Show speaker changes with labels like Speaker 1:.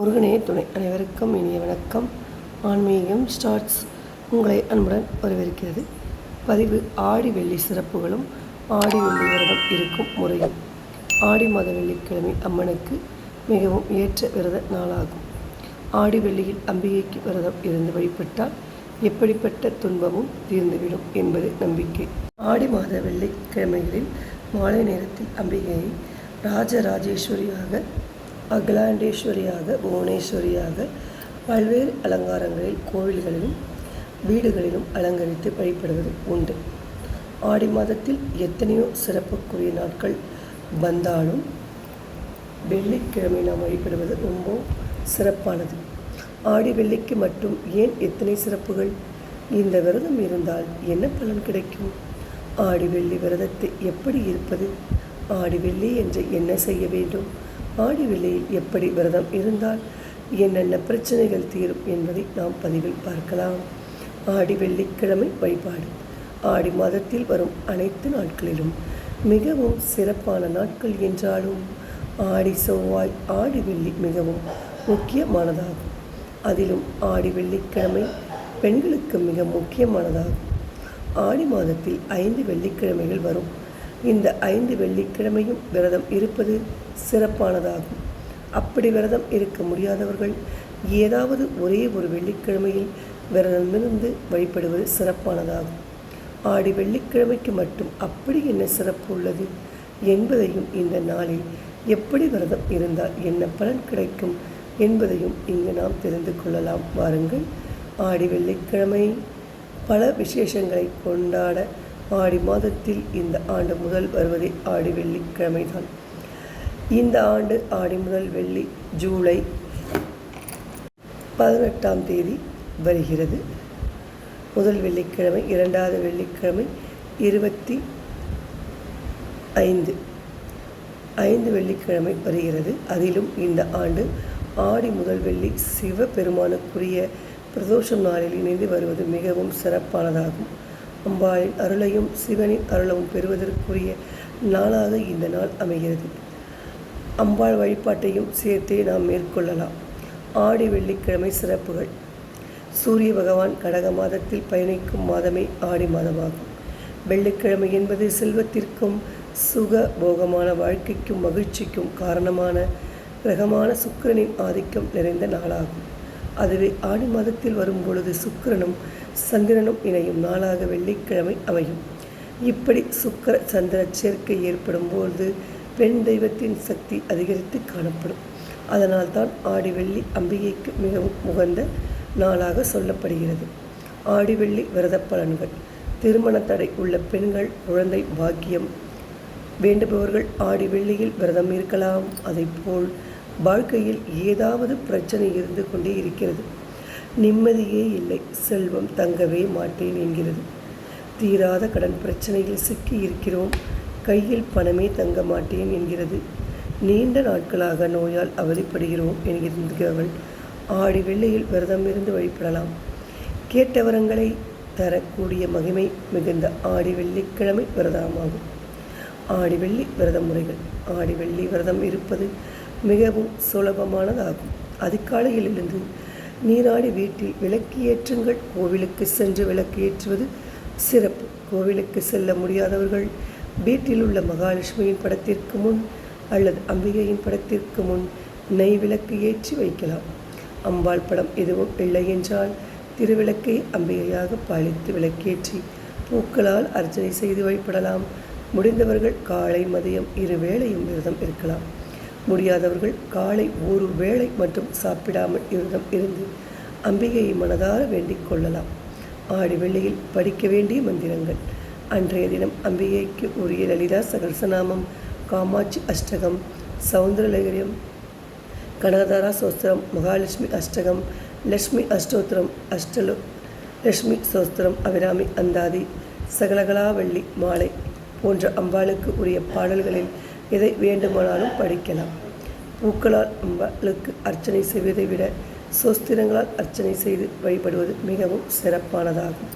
Speaker 1: முருகனே துணை அனைவருக்கும் இனிய வணக்கம். ஆன்மீகம் ஸ்டார்ட்ஸ் உங்களை அன்புடன் வரவேற்கிறது. பதிவு ஆடி வெள்ளி சிறப்புகளும் ஆடி வெள்ளி விரதம் இருக்கும் முறையும். ஆடி மாத வெள்ளிக்கிழமை அம்மனுக்கு மிகவும் ஏற்ற விரத நாளாகும். ஆடி வெள்ளியில் அம்பிகைக்கு விரதம் இருந்து வழிபட்டால் எப்படிப்பட்ட துன்பமும் தீர்ந்துவிடும் என்பது நம்பிக்கை. ஆடி மாத வெள்ளிக்கிழமைகளில் மாலை நேரத்தில் அம்பிகையை ராஜராஜேஸ்வரியாக அகிலாண்டேஸ்வரியாக புவனேஸ்வரியாக பல்வேறு அலங்காரங்களில் கோவில்களிலும் வீடுகளிலும் அலங்கரித்து வழிபடுவது உண்டு. ஆடி மாதத்தில் எத்தனையோ சிறப்புக்குரிய நாட்கள் வந்தாலும் வெள்ளிக்கிழமை நாம் வழிபடுவது ரொம்ப சிறப்பானது. ஆடி வெள்ளிக்கு மட்டும் ஏன் எத்தனை சிறப்புகள்? இந்த விரதம் இருந்தால் என்ன பலன் கிடைக்கும்? ஆடி வெள்ளி விரதத்தை எப்படி இருப்பது? ஆடி வெள்ளி என்று என்ன செய்ய வேண்டும்? ஆடி விலையில் எப்படி விரதம் இருந்தால் என்னென்ன பிரச்சனைகள் தீரும் என்பதை நாம் பதிவில் பார்க்கலாம். ஆடி வெள்ளிக்கிழமை வழிபாடு. ஆடி மாதத்தில் வரும் அனைத்து நாட்களிலும் மிகவும் சிறப்பான நாட்கள் என்றாலும் ஆடி செவ்வாய் ஆடி வெள்ளி மிகவும் முக்கியமானதாகும். அதிலும் ஆடி வெள்ளிக்கிழமை பெண்களுக்கு மிக முக்கியமானதாகும். ஆடி மாதத்தில் ஐந்து வெள்ளிக்கிழமைகள் வரும். இந்த ஐந்து வெள்ளிக்கிழமையும் விரதம் இருப்பது சிறப்பானதாகும். அப்படி விரதம் இருக்க முடியாதவர்கள் ஏதாவது ஒரே ஒரு வெள்ளிக்கிழமையில் விரதமிருந்து வழிபடுவது சிறப்பானதாகும். ஆடி வெள்ளிக்கிழமைக்கு மட்டும் அப்படி என்ன சிறப்பு உள்ளது? என்பதையும் இந்த நாளில் எப்படி விரதம் இருந்தால் என்ன பலன் கிடைக்கும் என்பதையும் இங்கு நாம் தெரிந்து கொள்ளலாம். வாருங்கள் ஆடி வெள்ளிக்கிழமை பல விசேஷங்களை கொண்டாட ஆடி மாதத்தில் இந்த ஆண்டு முதல் வருவதே ஆடி வெள்ளிக்கிழமைதான். இந்த ஆண்டு ஆடி முதல் வெள்ளி ஜூலை பதினெட்டாம் தேதி வருகிறது. முதல் வெள்ளிக்கிழமை இரண்டாவது வெள்ளிக்கிழமை இருபத்தி ஐந்து. ஐந்து வெள்ளிக்கிழமை வருகிறது. அதிலும் இந்த ஆண்டு ஆடி முதல் வெள்ளி சிவபெருமானுக்குரிய பிரதோஷம் நாளில் இணைந்து வருவது மிகவும் சிறப்பானதாகும். அம்பாளின் அருளையும் சிவனின் அருளவும் பெறுவதற்குரிய நாளாக இந்த நாள் அமைகிறது. அம்பாள் வழிபாட்டையும் சேர்த்தே நாம் மேற்கொள்ளலாம். ஆடி வெள்ளிக்கிழமை சிறப்புகள். சூரிய பகவான் கடக மாதத்தில் பயணிக்கும் மாதமே ஆடி மாதமாகும். வெள்ளிக்கிழமை என்பது செல்வத்திற்கும் சுக போகமான வாழ்க்கைக்கும் மகிழ்ச்சிக்கும் காரணமான கிரகமான சுக்கரனின் ஆதிக்கம் நிறைந்த நாளாகும். அதுவே ஆடி மாதத்தில் வரும் பொழுது சுக்கிரனும் சந்திரனும் இணையும் நாளாக வெள்ளிக்கிழமை அமையும். இப்படி சுக்கர சந்திர சேர்க்கை ஏற்படும் பொழுது பெண் தெய்வத்தின் சக்தி அதிகரித்து காணப்படும். அதனால் தான் ஆடி வெள்ளி அம்பிகைக்கு மிகவும் உகந்த நாளாக சொல்லப்படுகிறது. ஆடி வெள்ளி விரத பலன்கள். திருமண தடை உள்ள பெண்கள் குழந்தை பாக்கியம். வேண்டுபவர்கள் ஆடி வெள்ளியில் விரதம் இருக்கலாம். அதைப்போல் வாழ்க்கையில் ஏதாவது பிரச்சனை இருந்து கொண்டே இருக்கிறது. நிம்மதியே இல்லை. செல்வம் தங்கவே மாட்டேன் என்கிறது. தீராத கடன் பிரச்சனையில் சிக்கி இருக்கிறோம். கையில் பணமே தங்க மாட்டேன் என்கிறது. நீண்ட நாட்களாக நோயால் அவதிப்படுகிறோம் என்கிறவள் ஆடி வெள்ளையில் விரதம் இருந்து வழிபடலாம். கேட்ட வரங்களை தரக்கூடிய மகிமை மிகுந்த ஆடி வெள்ளிக்கிழமை விரதமாகும். ஆடி வெள்ளி விரத முறைகள். ஆடி வெள்ளி விரதம் இருப்பது மிகவும் சுலபமானதாகும். அதிகாலையிலிருந்து நீராடி வீட்டில் விளக்கு ஏற்றுங்கள் கோவிலுக்கு சென்று விளக்கு ஏற்றுவது சிறப்பு. கோவிலுக்கு செல்ல முடியாதவர்கள் வீட்டில் உள்ள மகாலட்சுமியின் படத்திற்கு முன் அல்லது அம்பிகையின் படத்திற்கு முன் நெய் விளக்கு ஏற்றி வைக்கலாம். அம்பாள் படம் எதுவும் இல்லை என்றால் திருவிளக்கை அம்பிகையாக பாலித்து விளக்கேற்றி பூக்களால் அர்ச்சனை செய்து வழிபடலாம் முடிந்தவர்கள் காலை மதியம் இரு வேளையும் விரதம் இருக்கலாம். முடியாதவர்கள் காலை ஒரு வேளை மட்டும் சாப்பிடாமல் விரதம் இருந்து அம்பிகையை மனதார வேண்டிக் கொள்ளலாம். ஆடி வெள்ளியில் படிக்க வேண்டிய மந்திரங்கள். அன்றைய தினம் அம்பிகைக்கு உரிய லலிதா சகசநாமம் காமாட்சி அஷ்டகம் சௌந்தரலகரியம் கனகதாரா சோஸ்திரம் மகாலட்சுமி அஷ்டகம் லக்ஷ்மி அஷ்டோத்திரம் அஷ்டலு லக்ஷ்மி சோஸ்திரம் அபிராமி அந்தாதி சகலகலாவள்ளி மாலை போன்ற அம்பாளுக்கு உரிய பாடல்களில் எதை வேண்டுமானாலும் படிக்கலாம். பூக்களால் அம்பாளுக்கு அர்ச்சனை செய்வதை விட சோஸ்திரங்களால் அர்ச்சனை செய்து வழிபடுவது மிகவும் சிறப்பானதாகும்.